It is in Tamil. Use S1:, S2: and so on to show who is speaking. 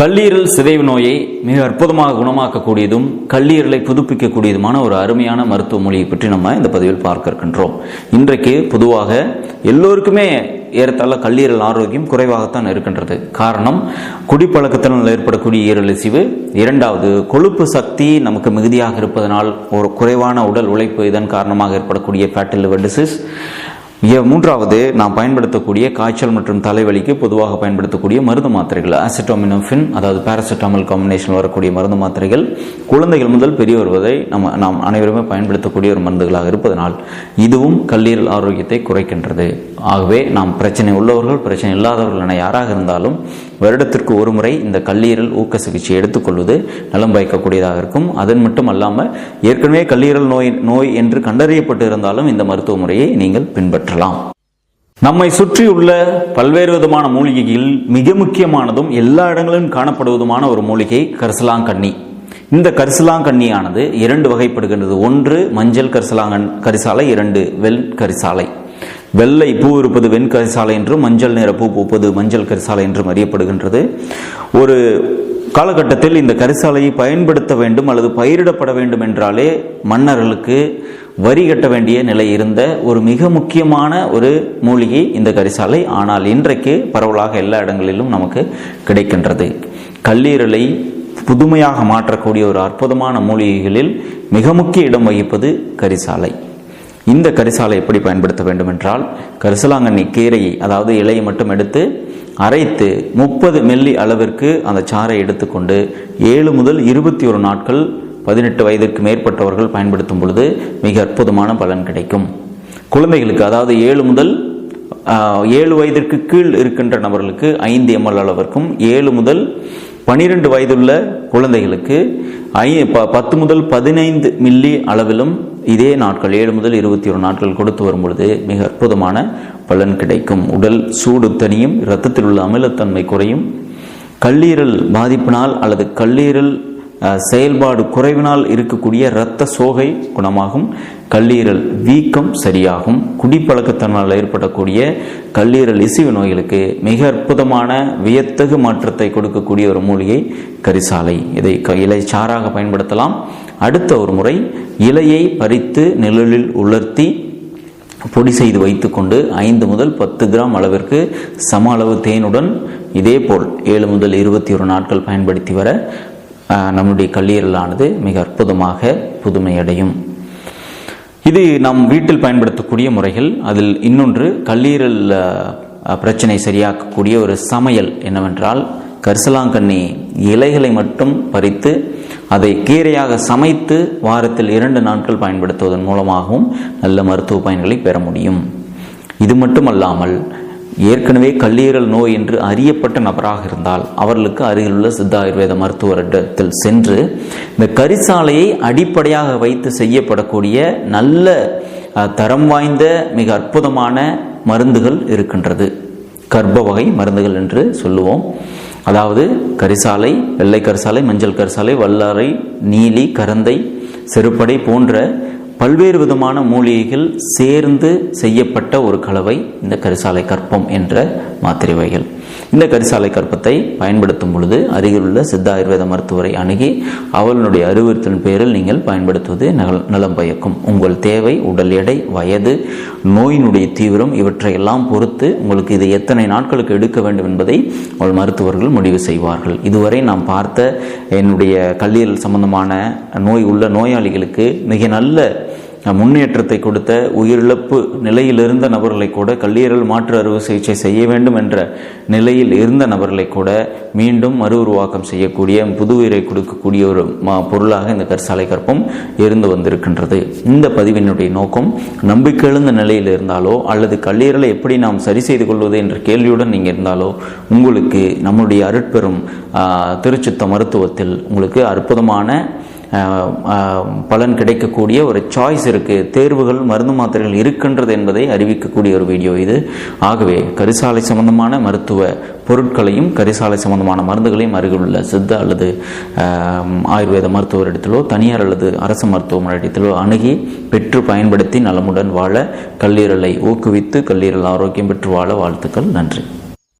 S1: கல்லீரல் சிதைவு நோயை மிக அற்புதமாக குணமாக்கக்கூடியதும் கல்லீரலை புதுப்பிக்கக்கூடியதுமான ஒரு அருமையான மருத்துவ மொழியை பற்றி நம்ம இந்த பதிவில் பார்க்க இருக்கின்றோம். இன்றைக்கு பொதுவாக எல்லோருக்குமே ஏறத்தாழ கல்லீரல் ஆரோக்கியம் குறைவாகத்தான் இருக்கின்றது. காரணம் குடிப்பழக்கத்தினால் ஏற்படக்கூடிய ஈரல் இரண்டாவது கொழுப்பு சக்தி நமக்கு மிகுதியாக இருப்பதனால் ஒரு குறைவான உடல் உழைப்பு இதன் காரணமாக ஏற்படக்கூடிய ஃபேட்டி லிவர் டிசீஸ் மூன்றாவது நாம் பயன்படுத்தக்கூடிய காய்ச்சல் மற்றும் தலைவலிக்கு பொதுவாக பயன்படுத்தக்கூடிய மருந்து மாத்திரைகள். ஆசிட்டோமினோஃபின் அதாவது பாராசிட்டாமல் காம்பினேஷன் வரக்கூடிய மருந்து மாத்திரைகள். குழந்தைகள் முதல் பெரியவர் வரை நம்ம நாம் அனைவருமே பயன்படுத்தக்கூடிய ஒரு மருந்துகளாக இருப்பதனால் இதுவும் கல்லீரல் ஆரோக்கியத்தை குறைக்கின்றது. ஆகவே நாம் பிரச்சனை உள்ளவர்கள் பிரச்சனை இல்லாதவர்கள் என யாராக இருந்தாலும் வருடத்திற்கு ஒரு முறை இந்த கல்லீரல் ஊக்க சிகிச்சை எடுத்துக்கொள்வது நலம் பயக்கக்கூடியதாக இருக்கும். அதன் மட்டும் அல்லாமல் ஏற்கனவே கல்லீரல் நோய் நோய் என்று கண்டறியப்பட்டு இருந்தாலும் இந்த மருத்துவ முறையை நீங்கள் பின்பற்றலாம். நம்மை சுற்றியுள்ள பல்வேறு விதமான மூலிகைகளில் மிக முக்கியமானதும் எல்லா இடங்களிலும் காணப்படுவதுமான ஒரு மூலிகை கரிசலாங்கண்ணி. இந்த கரிசலாங்கண்ணியானது இரண்டு வகைப்படுகின்றது. ஒன்று மஞ்சள் கரிசலாங்கண் கரிசாலை இரண்டு வெள் கரிசாலை. வெள்ளை பூ இருப்பது வெண்கரிசாலை என்றும் மஞ்சள் நிற பூ பூப்பது மஞ்சள் கரிசாலை என்றும் அறியப்படுகின்றது. ஒரு காலகட்டத்தில் இந்த கரிசாலையை பயன்படுத்த வேண்டும் அல்லது பயிரிடப்பட வேண்டும் என்றாலே மன்னர்களுக்கு வரி கட்ட வேண்டிய நிலை இருந்த ஒரு மிக முக்கியமான ஒரு மூலிகை இந்த கரிசாலை. ஆனால் இன்றைக்கு பரவலாக எல்லா இடங்களிலும் நமக்கு கிடைக்கின்றது. கல்லீரலை புதுமையாக மாற்றக்கூடிய ஒரு அற்புதமான மூலிகைகளில் மிக முக்கிய இடம் வகிப்பது கரிசாலை. இந்த கரிசாலை எப்படி பயன்படுத்த வேண்டும் என்றால் கரிசலாங்கண்ணி கீரையை அதாவது இலையை மட்டும் எடுத்து அரைத்து முப்பது மில்லி அளவிற்கு அந்த சாறை எடுத்துக்கொண்டு ஏழு முதல் இருபத்தி ஒரு நாட்கள் பதினெட்டு வயதிற்கு மேற்பட்டவர்கள் பயன்படுத்தும் பொழுது மிக அற்புதமான பலன் கிடைக்கும். குழந்தைகளுக்கு அதாவது ஏழு முதல் ஏழு வயதிற்கு கீழ் இருக்கின்ற நபர்களுக்கு ஐந்து எம்எல் அளவிற்கும் ஏழு முதல் பனிரெண்டு வயதுள்ள குழந்தைகளுக்கு ஐ ப- பத்து முதல் பதினைந்து மில்லி அளவிலும் இதே நாட்கள் ஏழு முதல் இருபத்தி ஒரு நாட்கள் கொடுத்து வரும் பொழுது மிக அற்புதமான பலன் கிடைக்கும். உடல் சூடு தனியும் இரத்தத்தில் உள்ள அமிலத்தன்மை குறையும். கல்லீரல் பாதிப்பினால் அல்லது கல்லீரல் செயல்பாடு குறைவினால் இருக்கக்கூடிய இரத்த சோகை குணமாகும். கல்லீரல் வீக்கம் சரியாகும். குடிப்பழக்கத்தினால் ஏற்படக்கூடிய கல்லீரல் இசிவு நோய்களுக்கு மிக அற்புதமான வியத்தகு மாற்றத்தை கொடுக்கக்கூடிய ஒரு மூலிகை கரிசாலை. இதை க- இலை சாராக பயன்படுத்தலாம். அடுத்த ஒரு முறை இலையை பறித்து நிழலில் உலர்த்தி பொடி செய்து வைத்துக்கொண்டு ஐந்து முதல் பத்து கிராம் அளவிற்கு சம அளவு தேனுடன் இதேபோல் ஏழு முதல் இருபத்தி ஒரு நாட்கள் பயன்படுத்தி வர நம்முடைய கல்லீரலானது மிக அற்புதமாக புதுமையடையும். இது நம் வீட்டில் பயன்படுத்தக்கூடிய முறைகள். அதில் இன்னொன்று கல்லீரல் பிரச்சனை சரியாக்கக்கூடிய ஒரு சமையல் என்னவென்றால் கரிசலாங்கண்ணி இலைகளை மட்டும் பறித்து அதை கீரையாக சமைத்து வாரத்தில் இரண்டு நாட்கள் பயன்படுத்துவதன் மூலமாகவும் நல்ல மருத்துவ பயன்களை பெற முடியும். இது மட்டுமல்லாமல் ஏற்கனவே கல்லீரல் நோய் என்று அறியப்பட்ட நபராக இருந்தால் அவர்களுக்கு அருகிலுள்ள சித்த ஆயுர்வேத மருத்துவரிடத்தில் சென்று இந்த கரிசாலையை அடிப்படையாக வைத்து செய்யப்படக்கூடிய நல்ல தரம் வாய்ந்த மிக அற்புதமான மருந்துகள் இருக்கின்றது. கர்ப்ப வகை மருந்துகள் என்று சொல்லுவோம். அதாவது கரிசாலை வெள்ளை கரிசாலை மஞ்சள் கரிசாலை வல்லாரை நீலி கரந்தை செருப்படை போன்ற பல்வேறு விதமான மூலிகைகள் சேர்ந்து செய்யப்பட்ட ஒரு கலவை இந்த கரிசாலை கற்பம் என்ற மாத்திரை வகைகள். இந்த கரிசாலை கற்பத்தை பயன்படுத்தும் பொழுது அருகிலுள்ள சித்த ஆயுர்வேத மருத்துவரை அணுகி அவர்களுடைய அறிவுறுத்தலின் பேரில் நீங்கள் பயன்படுத்துவது நலம் பயக்கும். உங்கள் தேவை உடல் எடை வயது நோயினுடைய தீவிரம் இவற்றை எல்லாம் பொறுத்து உங்களுக்கு இது எத்தனை நாட்களுக்கு எடுக்க வேண்டும் என்பதை உங்கள் மருத்துவர்கள் முடிவு செய்வார்கள். இதுவரை நாம் பார்த்த என்னுடைய கல்லீரல் சம்பந்தமான நோய் உள்ள நோயாளிகளுக்கு மிக நல்ல முன்னேற்றத்தை கொடுத்த உயிரிழப்பு நிலையில் இருந்த நபர்களை கூட கல்லீரல் மாற்று அறுவை சிகிச்சை செய்ய வேண்டும் என்ற நிலையில் இருந்த நபர்களை கூட மீண்டும் மறு உருவாக்கம் செய்யக்கூடிய புது உயிரை கொடுக்கக்கூடிய ஒரு பொருளாக இந்த கற்சாலை கற்பம் இருந்து வந்திருக்கின்றது. இந்த பதிவினுடைய நோக்கம் நம்பிக்கை எழுந்த நிலையில் இருந்தாலோ அல்லது கல்லீரலை எப்படி நாம் சரி செய்து கொள்வது என்ற கேள்வியுடன் நீங்கள் இருந்தாலோ உங்களுக்கு நம்முடைய அருட்பெரும் திருச்சித்த மருத்துவத்தில் உங்களுக்கு அற்புதமான பலன் கிடைக்கக்கூடிய ஒரு சாய்ஸ் இருக்குது தேர்வுகள் மருந்து மாத்திரைகள் இருக்கின்றது என்பதை அறிவிக்கக்கூடிய ஒரு வீடியோ இது. ஆகவே கரிசாலை சம்பந்தமான மருத்துவ பொருட்களையும் கரிசாலை சம்பந்தமான மருந்துகளையும் அருகில் உள்ள சித்த அல்லது ஆயுர்வேத மருத்துவரிடத்திலோ தனியார் அல்லது அரசு மருத்துவமனையிடத்திலோ அணுகி பெற்று பயன்படுத்தி நலமுடன் வாழ கல்லீரலை ஊக்குவித்து கல்லீரல் ஆரோக்கியம் பெற்று வாழ வாழ்த்துக்கள். நன்றி.